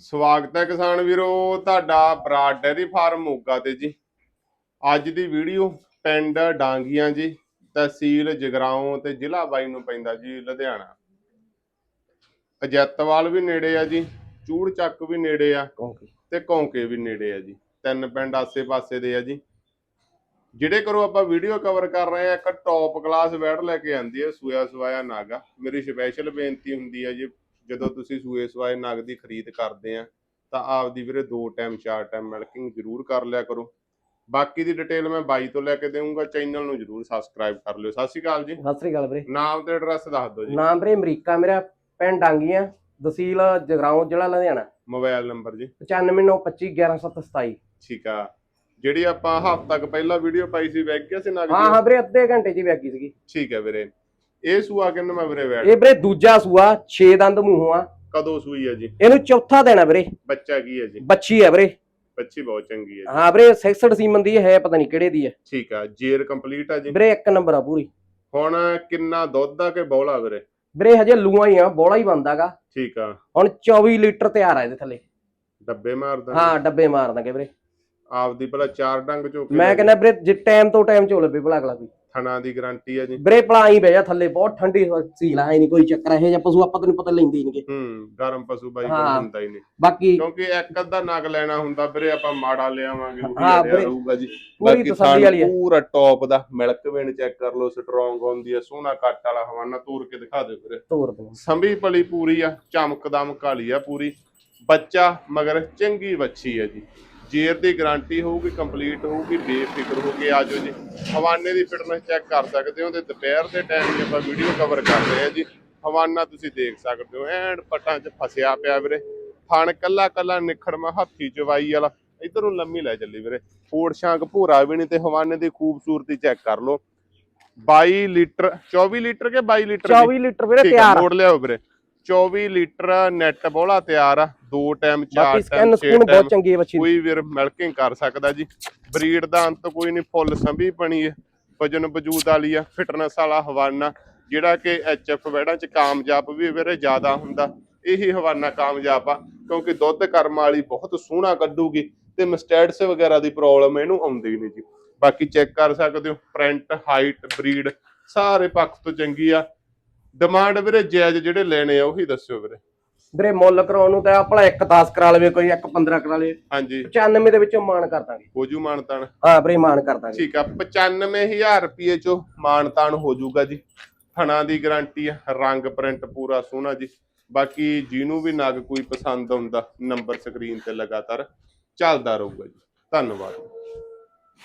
ਸਵਾਗਤ ਹੈ ਕਿਸਾਨ ਵੀਰੋ ਤੁਹਾਡਾ ਬਰਾਡ ਡੈਰੀ ਫਾਰਮ ਮੋਗਾ ਤੇ ਜੀ। ਅੱਜ ਦੀ ਵੀਡੀਓ ਪਿੰਡ ਡਾਂਗੀਆਂ ਜੀ ਤਹਿਸੀਲ ਜਗਰਾਉਂ ਤੇ ਜ਼ਿਲ੍ਹਾ ਬਾਈ ਨੂੰ ਪੈਂਦਾ ਜੀ ਲੁਧਿਆਣਾ। ਅਜੈਤਵਾਲ ਵੀ ਨੇੜੇ ਆ ਜੀ ਚੂੜ ਚੱਕ ਵੀ ਨੇੜੇ ਆ ਤੇ ਕੌਂਕੇ ਵੀ ਨੇੜੇ ਆ ਜੀ। ਤਿੰਨ ਪਿੰਡ ਆਸੇ-ਪਾਸੇ ਦੇ ਆ ਜੀ। ਜਿਹੜੇ ਕਰੋ ਆਪਾਂ ਵੀਡੀਓ ਕਵਰ ਕਰ ਰਹੇ ਆ ਇੱਕ ਟੌਪ ਕਲਾਸ ਬੈਡ ਲੈ ਕੇ ਆਂਦੀ ਹੈ ਸੂਆ ਸਵਾਇਆ ਨਾਗਾ। ਮੇਰੀ ਸਪੈਸ਼ਲ ਬੇਨਤੀ ਹੁੰਦੀ ਹੈ ਜੀ ਜਦੋਂ ਤੁਸੀਂ ਸੂਏ ਸਵਾਏ ਨਗ ਦੀ ਖਰੀਦ ਕਰਦੇ ਆ ਤਾਂ ਆਪਦੀ ਵੀਰੇ ਦੋ ਟਾਈਮ ਚਾਰ ਟਾਈਮ ਮਿਲਕਿੰਗ ਜ਼ਰੂਰ ਕਰ ਲਿਆ ਕਰੋ। ਬਾਕੀ ਦੀ ਡਿਟੇਲ ਮੈਂ ਬਾਈ ਤੋਂ ਲੈ ਕੇ ਦੇਵਾਂਗਾ ਚੈਨਲ ਨੂੰ ਜ਼ਰੂਰ ਸਬਸਕ੍ਰਾਈਬ ਕਰ ਲਿਓ। ਸਤਿ ਸ਼੍ਰੀ ਅਕਾਲ ਜੀ। ਸਤਿ ਸ੍ਰੀ ਅਕਾਲ ਵੀਰੇ। ਨਾਮ ਤੇ ਐਡਰੈਸ ਦੱਸ ਦਿਓ ਜੀ। ਨਾਮ ਵੀਰੇ ਅਮਰੀਕਾ ਮੇਰਾ ਪਿੰਡ ਡਾਂਗੀਆਂ ਤਹਿਸੀਲ ਜਗਰਾਉਂ ਜ਼ਿਲ੍ਹਾ ਲੁਧਿਆਣਾ। ਮੋਬਾਈਲ ਨੰਬਰ ਜੀ। 9592511727 ਠੀਕ ਆ। ਜਿਹੜੀ ਆਪਾਂ ਹਫ਼ਤਾ ਤੱਕ ਪਹਿਲਾਂ ਵੀਡੀਓ ਪਾਈ ਸੀ ਵੈਗ ਗਿਆ ਸੀ ਨਗ ਹਾਂ ਹਾਂ ਵੀਰੇ ਅੱਧੇ ਘੰਟੇ ਦੀ ਵੈਗੀ ਸੀਗੀ। ਠੀਕ ਹੈ ਵੀਰੇ। ਇਹ ਸੂਆ ਕਿੰਨਾ ਮੈਂ ਵੀਰੇ ਵੈਟ ਇਹ ਵੀਰੇ ਦੂਜਾ ਸੂਆ 6 ਦੰਦ ਮੂੰਹੋਂ ਆ। ਕਦੋਂ ਸੂਈ ਹੈ ਜੀ? ਇਹਨੂੰ ਚੌਥਾ ਦੇਣਾ ਵੀਰੇ। ਬੱਚਾ ਕੀ ਹੈ ਜੀ? ਬੱਚੀ ਹੈ ਵੀਰੇ। ਬੱਚੀ ਬਹੁਤ ਚੰਗੀ ਹੈ ਹਾਂ ਵੀਰੇ 66 ਸੀਮਨ ਦੀ ਹੈ ਪਤਾ ਨਹੀਂ ਕਿਹੜੇ ਦੀ ਹੈ। ਠੀਕ ਆ ਜੇਰ ਕੰਪਲੀਟ ਆ ਜੀ? ਵੀਰੇ ਇੱਕ ਨੰਬਰ ਆ ਪੂਰੀ। ਹੁਣ ਕਿੰਨਾ ਦੁੱਧ ਆ ਕਿ ਬੌਲਾ ਵੀਰੇ? ਵੀਰੇ ਹਜੇ ਲੂਆਂ ਹੀ ਆ ਬੋਲਾ ਹੀ ਬੰਦਾਗਾ ਠੀਕ ਆ। ਹੁਣ 24 ਲੀਟਰ ਤਿਆਰ ਆ ਇਹਦੇ ਥੱਲੇ। ਡੱਬੇ ਮਾਰਦਾ ਹਾਂ ਡੱਬੇ ਮਾਰ ਦਾਂਗੇ ਵੀਰੇ। ਆਪਦੀ ਭਲਾ ਚਾਰ ਡੰਗ ਚੋਂ ਮੈਂ ਕਹਿੰਦਾ ਵੀਰੇ ਜੇ ਟਾਈਮ ਤੋਂ ਟਾਈਮ ਵੀ ਭਲਾ ਅਗਲਾ ਵੀ ਥਣਾ ਦੀ ਗਾਰੰਟੀ ਆ ਜੀ। ਵੀਰੇ ਪਲਾਈ ਬਹਿ ਜਾ ਥੱਲੇ ਬਹੁਤ ਠੰਡੀ ਸੀਲ ਆ ਨਹੀਂ ਕੋਈ ਚੱਕਰ ਇਹ ਜਾਂ ਪਸ਼ੂ ਆਪਾਂ ਤੈਨੂੰ ਪਤਾ ਲੈਂਦੇ ਹੀ ਨਹੀਂਗੇ ਹੂੰ ਗਰਮ ਪਸ਼ੂ ਬਾਈ ਕੋਲ ਹਾਂ। ਹੁੰਦਾ ਹੀ ਨਹੀਂ। ਬਾਕੀ ਕਿਉਂਕਿ ਇੱਕ ਅੱਧਾ ਨਗ ਲੈਣਾ ਹੁੰਦਾ ਵੀਰੇ ਆਪਾਂ ਮਾੜਾ ਲਿਆਵਾਂਗੇ ਉਹ ਹਾਂ ਵੀਰੇ। ਰਹੂਗਾ ਜੀ। ਪੂਰੀ ਬਾਕੀ ਤਸੱਲੀ ਵਾਲੀ ਹੈ ਪੂਰਾ ਟੌਪ ਦਾ ਮਿਲਕ ਵੇਣ ਚੈੱਕ ਕਰ ਲਓ ਸਟਰੋਂਗ ਹੁੰਦੀ ਆ ਸੋਹਣਾ ਕੱਟ ਵਾਲਾ ਹਵਾਨਾ ਤੋੜ ਕੇ ਦਿਖਾ ਦਿਓ ਵੀਰੇ। ਤੋਰ ਦੇ ਸੰਭੀ ਪਲੀ ਪੂਰੀ ਆ ਚਮਕਦਮ ਕਾਲੀ ਆ ਪੂਰੀ। ਬੱਚਾ ਮਗਰ ਚੰਗੀ ਬੱਚੀ ਹੈ ਜੀ। ਜੇਰ ਦੀ ਗਾਰੰਟੀ ਹੋਊਗੀ ਕੰਪਲੀਟ ਹੋਊਗੀ ਬੇਫਿਕਰ ਹੋ ਕੇ ਆਜੋ ਜੀ। ਹਵਾਨੇ ਦੀ ਫਿਟਨੈਸ ਚੈੱਕ ਕਰ ਸਕਦੇ ਹੋ ਤੇ ਦੁਪਹਿਰ ਦੇ ਟਾਈਮ 'ਤੇ ਆਪਾਂ ਵੀਡੀਓ ਕਵਰ ਕਰ ਰਹੇ ਆ ਜੀ। ਹਵਾਨਾ ਤੁਸੀਂ ਦੇਖ ਸਕਦੇ ਹੋ ਐਂਡ ਪਟਾਂ 'ਚ ਫਸਿਆ ਪਿਆ ਵੀਰੇ। ਥਣ ਕੱਲਾ ਕੱਲਾ ਨਿਖੜਮਾ ਹੱਥੀ ਚਵਾਈ ਵਾਲਾ। ਇਧਰ ਲੰਮੀ ਲੈ ਚੱਲੀ ਵੀਰੇ। ਫੋੜ ਸ਼ਾਂਕ ਭੂਰਾ ਵੀ ਨਹੀਂ ਤੇ ਹਵਾਨੇ ਦੀ ਖੂਬਸੂਰਤੀ ਚੈੱਕ ਕਰ ਲਓ। 22 ਲੀਟਰ 24 ਲੀਟਰ ਕੇ 22 ਲੀਟਰ ਦੀ? 24 ਲੀਟਰ ਵੀਰੇ ਤਿਆਰ। ਮੋੜ ਲਿਆਓ ਵੀਰੇ। 24 ਲੀਟਰ ਨੈਟ ਬੋਲਾ ਤਿਆਰ ਆ। ਦੋ ਟਾਈਮ ਚਾਰ ਬਾਕੀ ਸਕੈਨ ਟਾਈਮ ਸਕੂਨ ਬਹੁਤ ਚੰਗੀ ਹੈ ਬੱਚੀ ਦੀ। ਕੋਈ ਵੀਰ ਮਿਲਕਿੰਗ ਕਰ ਸਕਦਾ ਜੀ। ਬਰੀਡ ਦਾ ਅੰਤ ਕੋਈ ਨਹੀਂ ਫੁੱਲ ਸੰਭੀ ਬਣੀ ਹੈ ਵਜਨ ਵਜੂਦ ਵਾਲੀ ਆ ਫਿਟਨੈਸ ਵਾਲਾ ਹਵਾਨਾ ਜਿਹੜਾ ਕਿ ਐਚਐਫ ਵੈੜਾਂ ਚ ਕਾਮਯਾਬ ਵੀ ਵੀਰੇ ਜ਼ਿਆਦਾ ਹੁੰਦਾ। ਇਹੀ ਹਵਾਨਾ ਕਾਮਯਾਬ ਆ ਕਿਉਂਕਿ ਦੁੱਧ ਕਰਮ ਵਾਲੀ ਬਹੁਤ ਸੋਹਣਾ ਕੱਢੂਗੀ ਤੇ ਮਸਟੈਡਸ ਵਗੈਰਾ ਦੀ ਪ੍ਰੋਬਲਮ ਇਹਨੂੰ ਆਉਂਦੀ ਨਹੀਂ ਜੀ। ਬਾਕੀ ਚੈੱਕ ਕਰ ਸਕਦੇ ਹੋ ਪ੍ਰਿੰਟ ਹਾਈਟ ਬਰੀਡ ਸਾਰੇ ਪੱਖ ਤੋਂ ਚੰਗੀ ਆ। ਡਿਮਾਂਡ ਵੀਰੇ ਜਾਇਜ਼ ਜਿਹੜੇ ਲੈਣੇ ਆ ਉਹੀ ਦੱਸਿਓ ਵੀਰੇ। ਵੀਰੇ ਮੁੱਲ ਕਰਾਉਣ ਨੂੰ ਤਾਂ ਆਪਣਾ ਇੱਕ 10 ਕਰਾ ਲਵੇ ਕੋਈ ਇੱਕ 15 ਕਰਾ ਲਵੇ। ਹਾਂਜੀ। 95 ਦੇ ਵਿੱਚੋਂ ਮਾਨ ਕਰ ਦਾਂਗੇ। ਹੋਜੂ ਮਾਨਤਾਨ ਹਾਂ ਵੀਰੇ ਮਾਨ ਕਰ ਦਾਂਗੇ। ਠੀਕ ਆ 95000 ਰੁਪਏ ਚੋਂ ਮਾਨਤਾਨ ਹੋ ਜਾਊਗਾ ਜੀ। ਥਣਾ ਦੀ ਗਾਰੰਟੀ ਆ ਰੰਗ ਪ੍ਰਿੰਟ ਪੂਰਾ ਸੋਹਣਾ ਜੀ। ਬਾਕੀ ਜਿਹਨੂੰ ਵੀ ਨਗ ਕੋਈ ਪਸੰਦ ਆਉਂਦਾ ਨੰਬਰ ਸਕਰੀਨ ਤੇ ਲਗਾਤਾਰ ਚੱਲਦਾ ਰਹੂਗਾ ਜੀ। ਧੰਨਵਾਦ।